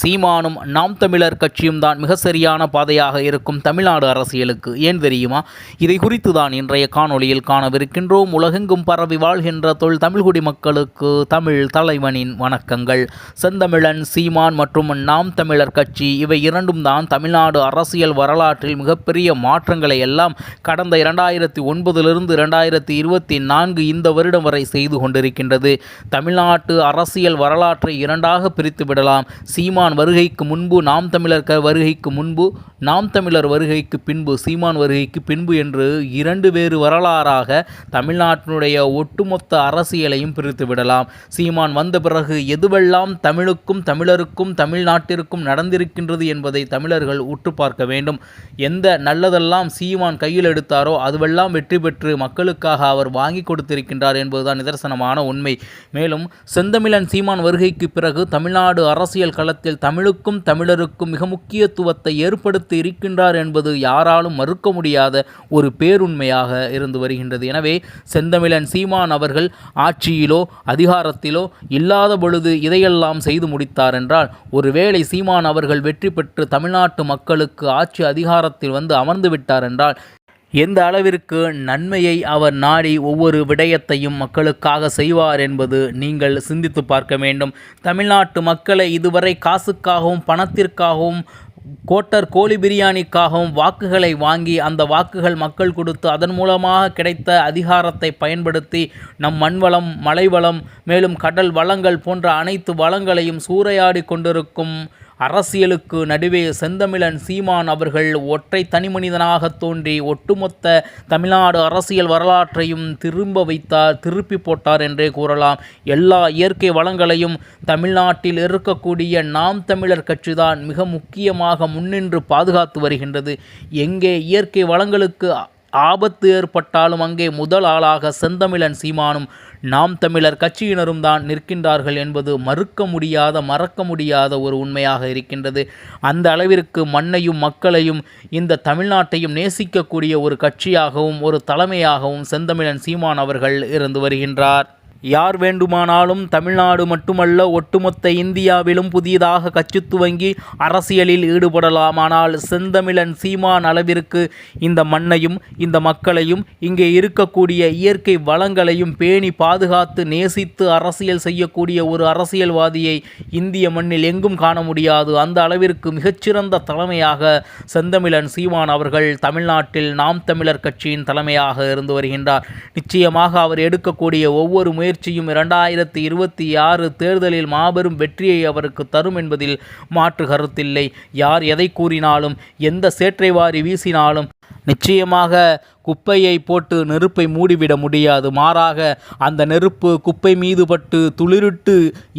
சீமானும் நாம் தமிழர் கட்சியும் தான் மிக சரியான பாதையாக இருக்கும் தமிழ்நாடு அரசியலுக்கு. ஏன் தெரியுமா? இதை குறித்து தான் இன்றைய காணொளியில் காணவிருக்கின்றோம். உலகெங்கும் பரவி வாழ்கின்ற தொல் தமிழ்குடி மக்களுக்கு தமிழ் தலைவனின் வணக்கங்கள். செந்தமிழன் சீமான் மற்றும் நாம் தமிழர் கட்சி இவை இரண்டும் தான் தமிழ்நாடு அரசியல் வரலாற்றில் மிகப்பெரிய மாற்றங்களை எல்லாம் கடந்த இரண்டாயிரத்தி ஒன்பதிலிருந்து இரண்டாயிரத்தி இருபத்தி நான்கு இந்த வருடம் வரை செய்து கொண்டிருக்கின்றது. தமிழ்நாட்டு அரசியல் வரலாற்றை இரண்டாக பிரித்து விடலாம் சீமான் வருகைக்கு முன்பு நாம் தமிழர் வருகைக்கு முன்பு நாம் தமிழர் வருகைக்கு பின்பு சீமான் வருகைக்கு பின்பு என்று இரண்டு வேறு வரலாறாக தமிழ்நாட்டினுடைய ஒட்டுமொத்த அரசியலையும் பிரித்து விடலாம். சீமான் வந்த பிறகு எதுவெல்லாம் தமிழுக்கும் தமிழருக்கும் தமிழ்நாட்டிற்கும் நடந்திருக்கின்றது என்பதை தமிழர்கள் உற்று பார்க்க வேண்டும். எந்த நல்லதெல்லாம் சீமான் கையில் எடுத்தாரோ அதுவெல்லாம் வெற்றி பெற்று மக்களுக்காக அவர் வாங்கி கொடுத்திருக்கின்றார் என்பதுதான் நிதர்சனமான உண்மை. மேலும் செந்தமிழன் சீமான் வருகைக்கு பிறகு தமிழ்நாடு அரசியல் களத்தில் தமிழுக்கும் தமிழருக்கும் மிக முக்கியத்துவத்தை ஏற்படுத்தி இருக்கின்றார் என்பது யாராலும் மறுக்க முடியாத ஒரு பேருண்மையாக இருந்து வருகின்றது. எனவே செந்தமிழன் சீமான் அவர்கள் ஆட்சியிலோ அதிகாரத்திலோ இல்லாத பொழுது இதையெல்லாம் செய்து முடித்தார் என்றால் ஒருவேளை சீமான் அவர்கள் வெற்றி பெற்று தமிழ்நாட்டு மக்களுக்கு ஆட்சி அதிகாரத்தில் வந்து அமர்ந்து விட்டார் என்றால் எந்த அளவிற்கு நன்மையை அவர் நாடி ஒவ்வொரு விடயத்தையும் மக்களுக்காக செய்வார் என்பது நீங்கள் சிந்தித்து பார்க்க வேண்டும். தமிழ்நாட்டு மக்களை இதுவரை காசுக்காகவும் பணத்திற்காகவும் கோட்டர் கோழி பிரியாணிக்காகவும் வாக்குகளை வாங்கி அந்த வாக்குகள் மக்கள் கொடுத்து அதன் மூலமாக கிடைத்த அதிகாரத்தை பயன்படுத்தி நம் மண்வளம் மலைவளம் மேலும் கடல் வளங்கள் போன்ற அனைத்து வளங்களையும் சூறையாடி கொண்டிருக்கும் அரசியலுக்கு நடுவே செந்தமிழன் சீமான் அவர்கள் ஒற்றை தனிமனிதனாக தோன்றி ஒட்டுமொத்த தமிழ்நாடு அரசியல் வரலாற்றையும் திரும்ப வைத்தார் திருப்பி போட்டார் என்றே கூறலாம். எல்லா இயற்கை வளங்களையும் தமிழ்நாட்டில் இருக்கக்கூடிய நாம் தமிழர் கட்சிதான் மிக முக்கியமாக முன்னின்று பாதுகாத்து வருகின்றது. எங்கே இயற்கை வளங்களுக்கு ஆபத்து ஏற்பட்டாலும் அங்கே முதல் ஆளாக செந்தமிழன் சீமானும் நாம் தமிழர் கட்சியினரும் தான் நிற்கின்றார்கள் என்பது மறுக்க முடியாத மறக்க முடியாத ஒரு உண்மையாக இருக்கின்றது. அந்த அளவிற்கு மண்ணையும் மக்களையும் இந்த தமிழ்நாட்டையும் நேசிக்கக்கூடிய ஒரு கட்சியாகவும் ஒரு தலைமையாகவும் செந்தமிழன் சீமான் அவர்கள் இருந்து வருகின்றார். யார் வேண்டுமானாலும் தமிழ்நாடு மட்டுமல்ல ஒட்டுமொத்த இந்தியாவிலும் புதியதாக கட்சி துவங்கி அரசியலில் ஈடுபடலாம் ஆனால் செந்தமிழன் சீமான் அளவிற்கு இந்த மண்ணையும் இந்த மக்களையும் இங்கே இருக்கக்கூடிய இயற்கை வளங்களையும் பேணி பாதுகாத்து நேசித்து அரசியல் செய்யக்கூடிய ஒரு அரசியல்வாதியை இந்திய மண்ணில் எங்கும் காண முடியாது. அந்த அளவிற்கு மிகச்சிறந்த தலைமையாக செந்தமிழன் சீமான் அவர்கள் தமிழ்நாட்டில் நாம் தமிழர் கட்சியின் தலைமையாக இருந்து வருகின்றார். நிச்சயமாக அவர் எடுக்கக்கூடிய ஒவ்வொரு முயற்சி முயற்சியும் இரண்டாயிரத்தி இருபத்தி ஆறு தேர்தலில் மாபெரும் வெற்றியை அவருக்கு தரும் என்பதில் மாற்று கருத்தில்லை. யார் எதை கூறினாலும் எந்த சேற்றை வாரி வீசினாலும் நிச்சயமாக குப்பையை போட்டு நெருப்பை மூடிவிட முடியாது. மாறாக அந்த நெருப்பு குப்பை மீது பட்டு துளிரிட்டு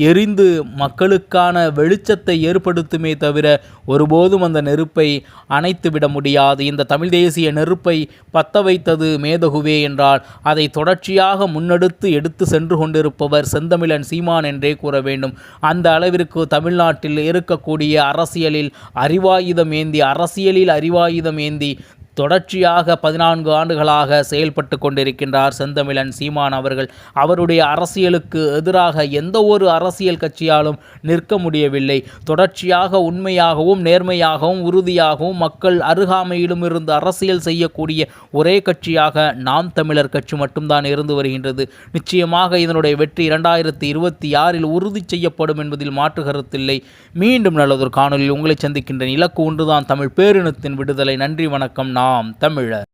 எரிந்து மக்களுக்கான வெளிச்சத்தை ஏற்படுத்துமே தவிர ஒருபோதும் அந்த நெருப்பை அணைத்து விட முடியாது. இந்த தமிழ் தேசிய நெருப்பை பத்த வைத்தது மேதகுவே என்றால் அதை தொடர்ச்சியாக முன்னெடுத்து எடுத்து சென்று கொண்டிருப்பவர் செந்தமிழன் சீமான் என்றே கூற வேண்டும். அந்த அளவிற்கு தமிழ்நாட்டில் இருக்கக்கூடிய அரசியலில் அறிவாயுதம் ஏந்தி அரசியலில் அறிவாயுதம் ஏந்தி தொடர்ச்சியாக பதினான்கு ஆண்டுகளாக செயல்பட்டு கொண்டிருக்கின்றார் செந்தமிழன் சீமான் அவர்கள். அவருடைய அரசியலுக்கு எதிராக எந்த ஒரு அரசியல் கட்சியாலும் நிற்க முடியவில்லை. தொடர்ச்சியாக உண்மையாகவும் நேர்மையாகவும் உறுதியாகவும் மக்கள் அருகாமையிலும் இருந்து அரசியல் செய்யக்கூடிய ஒரே கட்சியாக நாம் தமிழர் கட்சி மட்டும்தான் இருந்து வருகின்றது. நிச்சயமாக இதனுடைய வெற்றி இரண்டாயிரத்தி இருபத்தி ஆறில் உறுதி செய்யப்படும் என்பதில் மாற்று கருத்தில்லை. மீண்டும் நல்லதொரு காணொலியில் உங்களை சந்திக்கின்ற இலக்கு ஒன்றுதான். தமிழ் பேரினத்தின் விடுதலை. நன்றி வணக்கம். நான் நாம் தமிழர்.